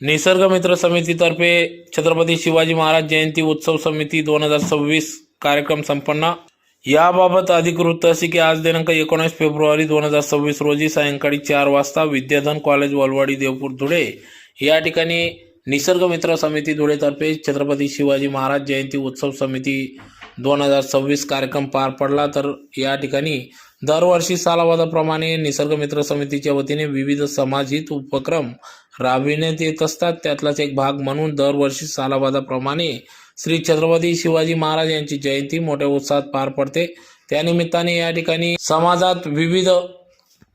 निसर्ग मित्र समितीतर्फे छत्रपती शिवाजी महाराज जयंती उत्सव समिती दोन हजार सव्वीस कार्यक्रम संपन्न. याबाबत अधिक वृत्त असे की आज दिनांक एकोणीस फेब्रुवारी दोन हजार सव्वीस रोजी सायंकाळी चार वाजता विद्याधन कॉलेज वलवाडी देवपूर धुळे या ठिकाणी निसर्ग मित्र समिती धुळेतर्फे छत्रपती शिवाजी महाराज जयंती उत्सव समिती दोन हजार सव्वीस कार्यक्रम पार पडला. तर या ठिकाणी दरवर्षी सालावादाप्रमाणे निसर्ग मित्र समितीच्या वतीने विविध समाजहित उपक्रम राबविण्यात येत असतात त्यातलाच एक भाग म्हणून दरवर्षी सालाबादाप्रमाणे श्री छत्रपती शिवाजी महाराज यांची जयंती मोठ्या उत्साहात पार पडते. त्यानिमित्ताने या ठिकाणी समाजात विविध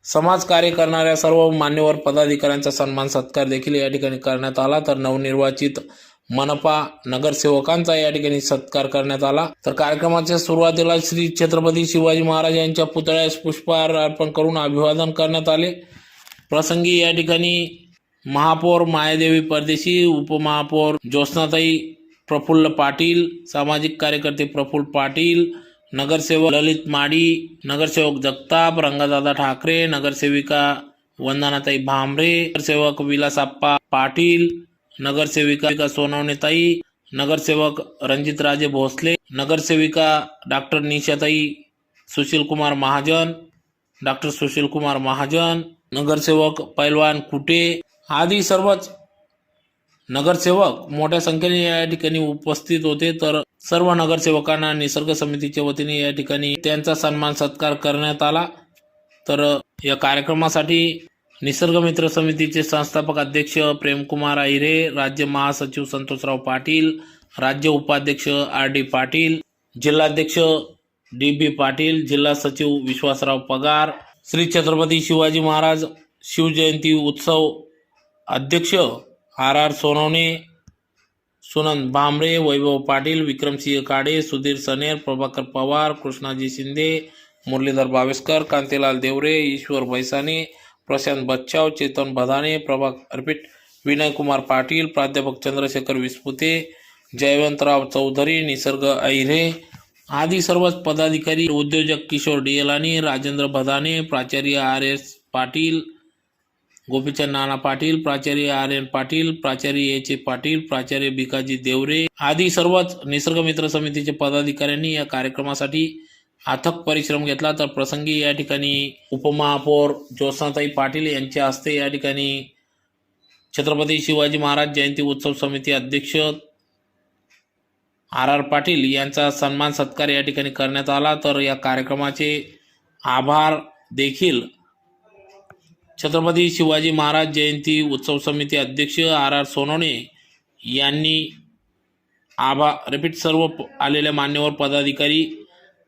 समाजकार्य करणाऱ्या सर्व मान्यवर पदाधिकाऱ्यांचा सन्मान सत्कार देखील या ठिकाणी करण्यात आला. तर नवनिर्वाचित मनपा नगरसेवकांचा या ठिकाणी सत्कार करण्यात आला. तर कार्यक्रमाच्या सुरुवातीला श्री छत्रपती शिवाजी महाराज यांच्या पुतळ्यास पुष्पहार अर्पण करून अभिवादन करण्यात आले. प्रसंगी या ठिकाणी महापौर मायादेवी परदेशी उपमहापौर ज्योत्नाताई प्रफुल्ल पाटील सामाजिक कार्यकर्ते प्रफुल्ल पाटील नगरसेवक ललित माडी नगरसेवक जगताप रंगादादा ठाकरे नगरसेविका वंदनाताई भांबरे नगरसेवक विलासाप्पा पाटील नगरसेविका सोनवणेताई नगरसेवक रणजितराजे भोसले नगरसेविका डॉक्टर निशाताई सुशीलकुमार महाजन डॉक्टर सुशीलकुमार महाजन नगरसेवक पैलवान कुटे आदी सर्वच नगरसेवक मोठ्या संख्येने या ठिकाणी उपस्थित होते. तर सर्व नगरसेवकांना निसर्ग समितीच्या वतीने या ठिकाणी त्यांचा सन्मान सत्कार करण्यात आला. तर या कार्यक्रमासाठी निसर्ग मित्र समितीचे संस्थापक अध्यक्ष प्रेमकुमार आहिरे राज्य महासचिव संतोषराव पाटील राज्य उपाध्यक्ष आर डी पाटील जिल्हाध्यक्ष डी बी पाटील जिल्हा सचिव विश्वासराव पगार श्री छत्रपती शिवाजी महाराज शिवजयंती उत्सव अध्यक्ष आर आर सोनवणे सुनंद भांबळे वैभव पाटील विक्रमसिंह काडे सुधीर सनेर प्रभाकर पवार कृष्णाजी शिंदे मुरलीधर बावेस्कर कांतीलाल देवरे ईश्वर बैसाने प्रशांत बच्चाव चेतन भदाणे प्रभा अर्पित विनयकुमार पाटील प्राध्यापक चंद्रशेखर विस्पुते जयवंतराव चौधरी निसर्ग ऐरे आदी सर्वच पदाधिकारी उद्योजक किशोर डियलानी राजेंद्र भदाने प्राचार्य आर एस पाटील गोपीचंद नाना पाटील प्राचार्य आर एन पाटील प्राचार्य एच ए पाटील प्राचार्य भिकाजी देवरे आदी सर्वच निसर्ग मित्र समितीचे पदाधिकाऱ्यांनी या कार्यक्रमासाठी अथक परिश्रम घेतला. तर प्रसंगी या ठिकाणी उपमहापौर ज्योत्स्नाताई पाटील यांच्या हस्ते या ठिकाणी छत्रपती शिवाजी महाराज जयंती उत्सव समिती अध्यक्ष आर आर पाटील यांचा सन्मान सत्कार या ठिकाणी करण्यात आला. तर या कार्यक्रमाचे आभार देखील छत्रपती शिवाजी महाराज जयंती उत्सव समिती अध्यक्ष आर आर सोनवणे यांनी आभा रिपीट सर्व आलेल्या मान्यवर पदाधिकारी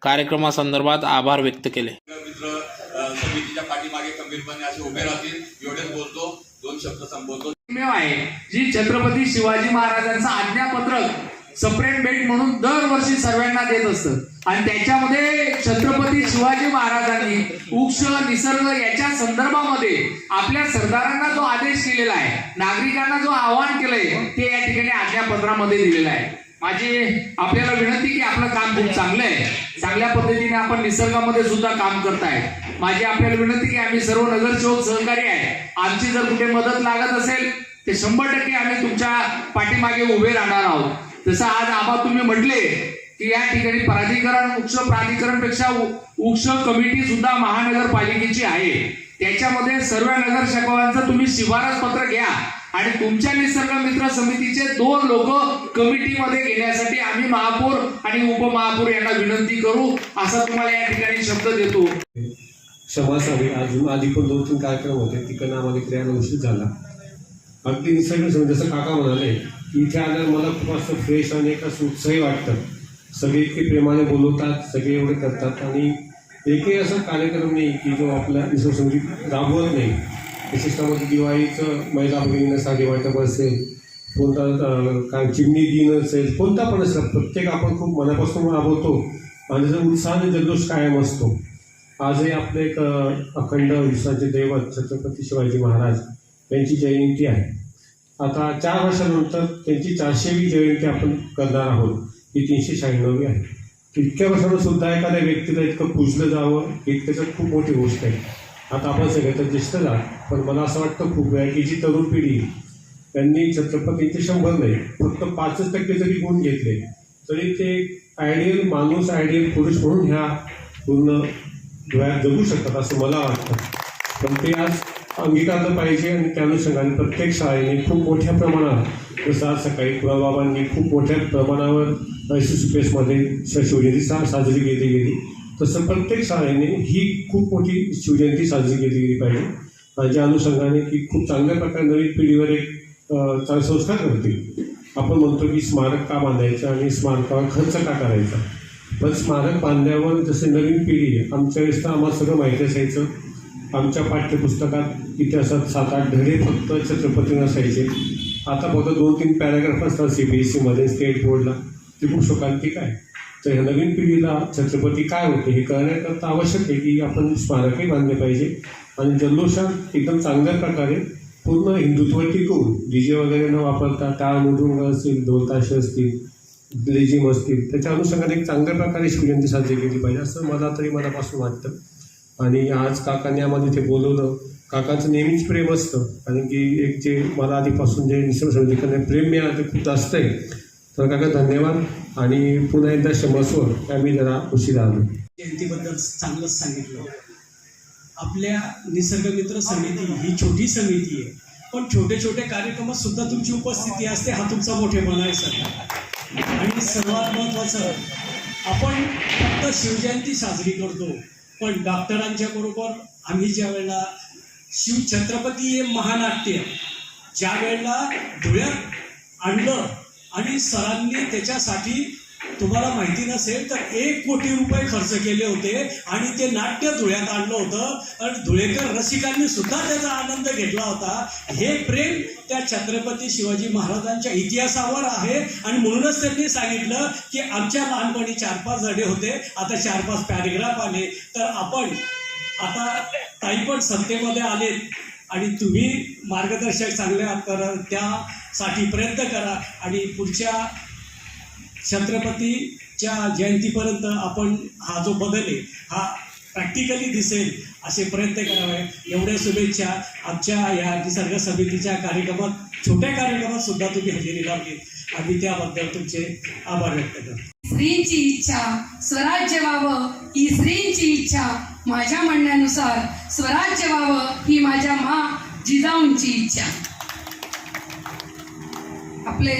कार्यक्रमासंदर्भात आभार व्यक्त केले. समितीच्या पाठीमागे खंबीरपणे असे उभे राहतील. एवढेच बोलतो. दोन शब्द संबोधतो. आहे. जी छत्रपती शिवाजी महाराजांचं आज्ञापत्रक सप्रेट बेट म्हणून दरवर्षी सर्वांना देत असत. आणि त्याच्यामध्ये छत्रपती शिवाजी महाराजांनी वृक्ष निसर्ग याच्या संदर्भामध्ये आपल्या सरदारांना जो आदेश केलेला आहे नागरिकांना जो आवाहन केलंय ते या ठिकाणी आज्ञापत्रामध्ये दिलेलं आहे. माझी आपल्याला विनंती की आपलं काम खूप चांगलं आहे. चांगल्या पद्धतीने आपण निसर्गामध्ये सुद्धा काम करताय. माझी आपल्याला विनंती की आम्ही सर्व नगरसेवक सहकारी आहे. आमची जर कुठे मदत लागत असेल ते शंभर टक्के आम्ही तुमच्या पाठीमागे उभे राहणार आहोत. जसं आज आबा तुम्ही म्हटले की या ठिकाणी प्राधिकरण वृक्ष प्राधिकरणपेक्षा वृक्ष कमिटी सुद्धा महानगरपालिकेची आहे. त्याच्यामध्ये सर्व नगरसेवकांचं तुम्ही शिफारस पत्र घ्या आणि तुमच्या निसर्ग मित्र समितीचे दोन लोक कमिटीमध्ये घेण्यासाठी आम्ही महापौर आणि उपमहापौर यांना विनंती करू. असा तुम्हाला या ठिकाणी शब्द देतो. क्षमासावी अजून आधी पण दोन तीन कार्यक्रम होते. तिकडनं आम्हाला इकडे उशीर झाला. अगदी निसर्ग जसं काका म्हणाले इथे आल्यावर मला खूप असं फ्रेश आणि एक असं उत्साही वाटतं. सगळे इतके प्रेमाने बोलवतात सगळे एवढे करतात आणि एकही असा कार्यक्रम नाही की जो आपला निसर्ग संगीत राबवत नाही. विशेषतः म्हणजे दिवाळीचं महिला भगिनींना साडी वाटप असेल कोणता काय चिमणी दिन असेल कोणता पण असेल प्रत्येक आपण खूप मनापासून राबवतो आणि त्याचा उत्साह जल्लोष कायम असतो. आजही आपलं एक अखंड विश्वाचे दैवत छत्रपती शिवाजी महाराज यांची जयंती आहे. आता चार वर्षानंतर त्यांची चारशेवी जयंती आपण करणार आहोत. ही तीनशे शहाण्णवी आहे. इतक्या वर्षानं सुद्धा एखाद्या व्यक्तीला इतकं पूजलं जावं ही त्याच्यात खूप मोठी गोष्ट आहे. आता आपण सगळे तर ज्येष्ठ झाला पण मला असं वाटतं खूप वेळा की जी तरुण पिढी त्यांनी छत्रपतींचे शंभर नाही फक्त पाचच टक्के जरी गुण घेतले तरी ते आयडियल माणूस आयडियल पुरुष म्हणून ह्या पूर्ण डोळ्यात जगू शकतात असं मला वाटतं. पण ते आज अंगीकारलं पाहिजे आणि त्या अनुषंगाने प्रत्येक शाळेने खूप मोठ्या प्रमाणात जसं आज सकाळी कुळाबाबांनी खूप मोठ्या प्रमाणावर एसोसिपेसमध्ये शिवजयंती सा साजरी केली गेली. तसं प्रत्येक शाळेने ही खूप मोठी शिवजयंती साजरी केली गेली पाहिजे. ज्या अनुषंगाने की खूप चांगल्या प्रकारे नवीन पिढीवर एक चांगले संस्कार करतील आपण म्हणतो की स्मारक का बांधायचं आणि स्मारकावर खर्च का करायचा? पण स्मारक बांधल्यावर जसे नवीन पिढी आहे आमच्या वेळेस तर आम्हाला सगळं माहिती असायचं. आमच्या पाठ्यपुस्तकात इतिहासात सात आठ धडे फक्त छत्रपती नसायचे आता फक्त दोन तीन पॅराग्राफ असतात सी बी एस सीमध्ये स्टेट बोर्डला ते खूप शोकांतिक आहे. तर ह्या नवीन पिढीला छत्रपती काय होते हे करण्याकरता आवश्यक आहे की आपण स्मारकही बांधले पाहिजे. आणि जल्लोषात एकदम चांगल्या प्रकारे पूर्ण हिंदुत्व टिकून डी जे वगैरे न वापरता टाळ मृदुंग असतील ढोलताशे असतील लेझिम असतील त्याच्या अनुषंगाने एक चांगल्या प्रकारे शिवजयंती साजरी केली पाहिजे असं मला तरी मनापासून वाटतं. आणि आज काकांनी आम्हाला इथे बोलवलं. काकांचं नेहमीच प्रेम असतं. कारण की एक जे मला आधीपासून जे निसर्ग समितीकडे प्रेम मिळालं ते खूप जास्त आहे. तर काका धन्यवाद. आणि पुन्हा एकदा क्षमस्व मी जरा उशीर आलो. जयंतीबद्दल चांगलंच सांगितलं. आपल्या निसर्गमित्र समिती ही छोटी समिती आहे. पण छोटे छोटे कार्यक्रमात सुद्धा तुमची उपस्थिती असते हा तुमचा मोठेपणा आहे सर आणि सर्वात महत्त्वाचं आपण फक्त शिवजयंती साजरी करतो. पण डॉक्टरांच्या बरोबर आम्ही ज्या वेळेला शिव छत्रपती हे महानाट्य. ज्या वेळेला धुळ्यात आणलं आणि सरांनी त्याच्यासाठी तुम्हाला माहिती नसेल तर एक कोटी रुपये खर्च केले होते आणि ते नाट्य धुळ्यात आणलं होतं. आणि धुळेकर रसिकांनी सुद्धा त्याचा आनंद घेतला होता. हे प्रेम त्या छत्रपती शिवाजी महाराजांच्या इतिहासावर आहे. आणि म्हणूनच त्यांनी सांगितलं की आमच्या लहानपणी चार पाच जडे होते. आता चार पाच पॅरेग्राफ आले. तर आपण आता ताई पण सत्तेमध्ये आलेत आणि तुम्ही मार्गदर्शक चांगल्या करा त्यासाठी प्रयत्न करा आणि पुढच्या छत्रपतीच्या जयंतीपर्यंत आपण हा जो बदल आहे हा प्रॅक्टिकली दिसेल असे प्रयत्न करावे. एवढ्या शुभेच्छा. आमच्या या निसर्ग समितीच्या कार्यक्रमात छोट्या कार्यक्रमात सुद्धा तुम्ही हजेरी लावली. आम्ही त्याबद्दल तुमचे आभार व्यक्त करतो. स्त्रीची इच्छा स्वराज्य व्हावं ही स्त्रीची इच्छा माझ्या म्हणण्यानुसार स्वराज्य व्हावं ही माझ्या मा जिजाऊंची इच्छा. आपले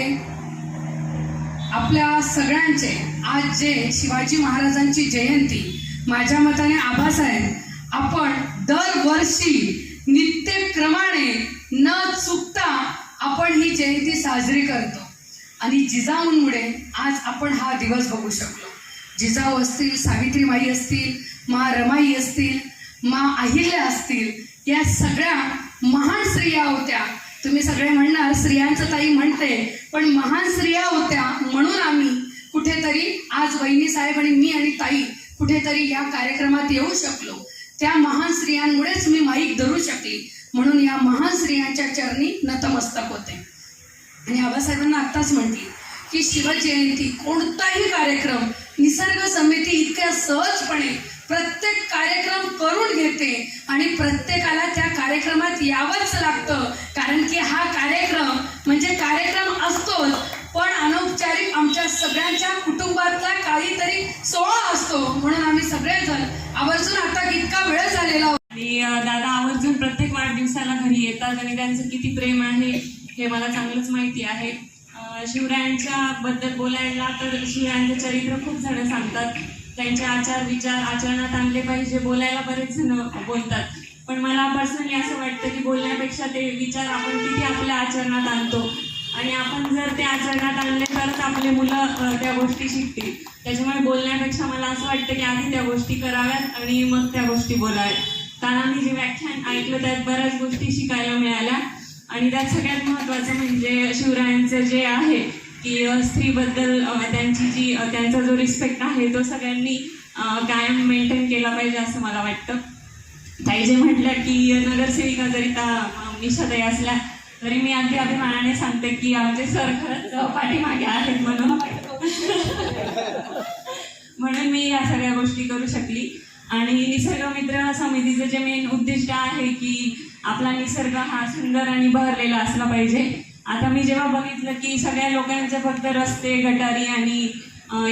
आपल्या सगळ्यांचे आज जे शिवाजी महाराजांची जयंती माझ्या मताने आभास आहे. आपण दरवर्षी नित्यक्रमाने न चुकता आपण ही जयंती साजरी करतो. आणि जिजाऊंमुळे आज आपण हा दिवस बघू शकलो. जिजाऊ असतील सावित्रीमाई असतील मा रमाई असतील मा अहिल्या असतील या सगळ्या महान स्त्रिया होत्या. तुम्ही सगळे म्हणणार स्त्रियांचं ताई म्हणते पण महान स्त्रिया होत्या म्हणून आम्ही कुठेतरी आज वहिनी साहेब आणि मी आणि ताई कुठेतरी या कार्यक्रमात येऊ शकलो. त्या महान स्त्रियांमुळेच मी माईक धरू शकली. म्हणून या महान स्त्रियांच्या चरणी नतमस्तक होते. आणि आबासाहेबांना आत्ताच म्हटली की शिवजयंती कोणताही कार्यक्रम निसर्ग समिती इतक्या सहजपणे प्रत्येक कार्यक्रम करून घेते आणि प्रत्येकाला त्या कार्यक्रमात यावंच लागतं. कारण की हा कार्यक्रम म्हणजे कार्यक्रम असतोच पण अनौपचारिक आमच्या सगळ्यांच्या कुटुंबातला काहीतरी सोहळा असतो म्हणून आम्ही सगळेजण आवर्जून आता इतका वेळ झालेला होता आणि अ, दादा आवर्जून प्रत्येक वाढदिवसाला घरी येतात आणि त्यांचं किती प्रेम आहे हे मला चांगलंच माहिती आहे अ, शिवरायांच्या बद्दल बोलायला तर शिवरायांचं चरित्र खूप जण सांगतात. त्यांचे आचार विचार आचरणात आणले पाहिजे बोलायला बरेच जण बोलतात. पण मला पर्सनली असं वाटतं की बोलण्यापेक्षा ते विचार आपण किती आपल्या आचरणात आणतो. आणि आपण जर ते आचरणात आणले तरच आपले मुलं त्या गोष्टी शिकतील. त्याच्यामुळे बोलण्यापेक्षा मला असं वाटतं की आधी त्या गोष्टी कराव्यात आणि मग त्या गोष्टी बोलाव्यात. कारण मी जे व्याख्यान ऐकलं त्यात बऱ्याच गोष्टी शिकायला मिळाल्या. आणि त्यात सगळ्यात महत्त्वाचं म्हणजे शिवरायांचं जे आहे की स्त्रीबद्दल त्यांची जी त्यांचा जो रिस्पेक्ट आहे तो सगळ्यांनी कायम मेंटेन केला पाहिजे असं मला वाटतं. ताई जे म्हटलं की नगरसेविका जरी त्या निशाताई असल्या तरी मी अगदी अभिमानाने सांगते की आमचे सर खरंच पाठीमागे आहेत म्हणून. म्हणून मी या सगळ्या गोष्टी करू शकली. आणि निसर्ग मित्र समितीचं जे मेन उद्दिष्ट आहे की आपला निसर्ग हा सुंदर आणि बहरलेला असला पाहिजे. आता मी जेव्हा बघितलं की सगळ्या लोकांच्या फक्त रस्ते गटारी आणि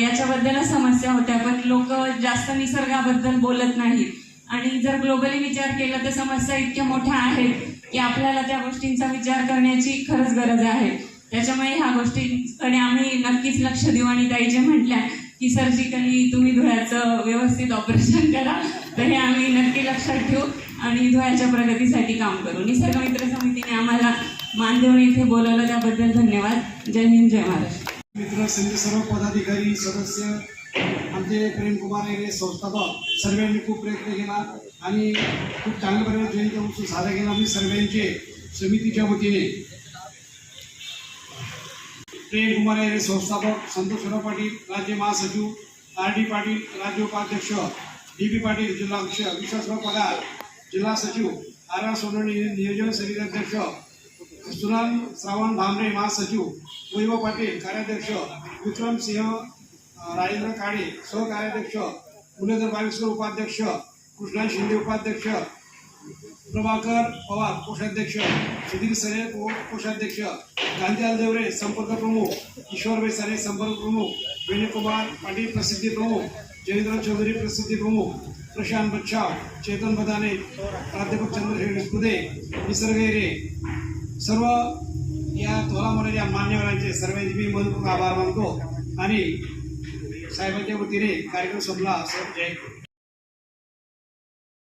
याच्याबद्दलच समस्या होत्या पण लोक जास्त निसर्गाबद्दल बोलत नाहीत. आणि जर ग्लोबली विचार केला तर समस्या इतक्या मोठ्या आहेत की आपल्याला त्या गोष्टींचा विचार करण्याची खरंच गरज आहे. त्याच्यामुळे ह्या गोष्टींकडे आम्ही नक्कीच लक्ष देऊ आणि ताई जे म्हटल्या की सर्जिकली तुम्ही धुळ्याचं व्यवस्थित ऑपरेशन करा तर हे आम्ही नक्की लक्षात ठेवू आणि धुळ्याच्या प्रगतीसाठी काम करू. निसर्ग मित्र समितीने आम्हाला मान इथे बोलवलं त्याबद्दल धन्यवाद. जय हिंद जय महाराष्ट्र. मित्र संघ सर्व पदाधिकारी सदस्य आमचे प्रेमकुमार हे संस्थापक सर्वांनी खूप प्रयत्न केला आणि खूप चांगल्या प्रकारे जयंती उत्सव साजरा केला. आम्ही सर्वांचे समितीच्या वतीने प्रेमकुमार हे संस्थापक संतोषराव पाटील राज्य महासचिव आर डी पाटील राज्य उपाध्यक्ष डी बी पाटील जिल्हाध्यक्ष विश्वासराव पगार जिल्हा सचिव आर आर सोनवणे नियोजन समिती अध्यक्ष सुनाल श्रावण भामरे महासचिव वैभव पाटील कार्याध्यक्ष विक्रम सिंह राजेंद्र काळे सहकार्याध्यक्ष मुरलीधर बागेश्वर उपाध्यक्ष कृष्णा शिंदे उपाध्यक्ष प्रभाकर पवार कोषाध्यक्ष सुधीर सरे कोषाध्यक्ष गांधी देवरे संपर्क प्रमुख ईश्वर बेसारे संपर्क प्रमुख वेणुकुमार पाटील प्रसिद्धी प्रमुख जयेंद्र चौधरी प्रसिद्धी प्रमुख प्रशांत बच्छाव चेतन बदाने प्राध्यापक चंद्रशेखर स्पुदे निसर्गेरे सर्व या तोलामध्ये या मान्यवरांचे सर्वांचे मी मनपूर्वक आभार मानतो आणि साहेबांच्या वतीने कार्यक्रम संपला. असं जय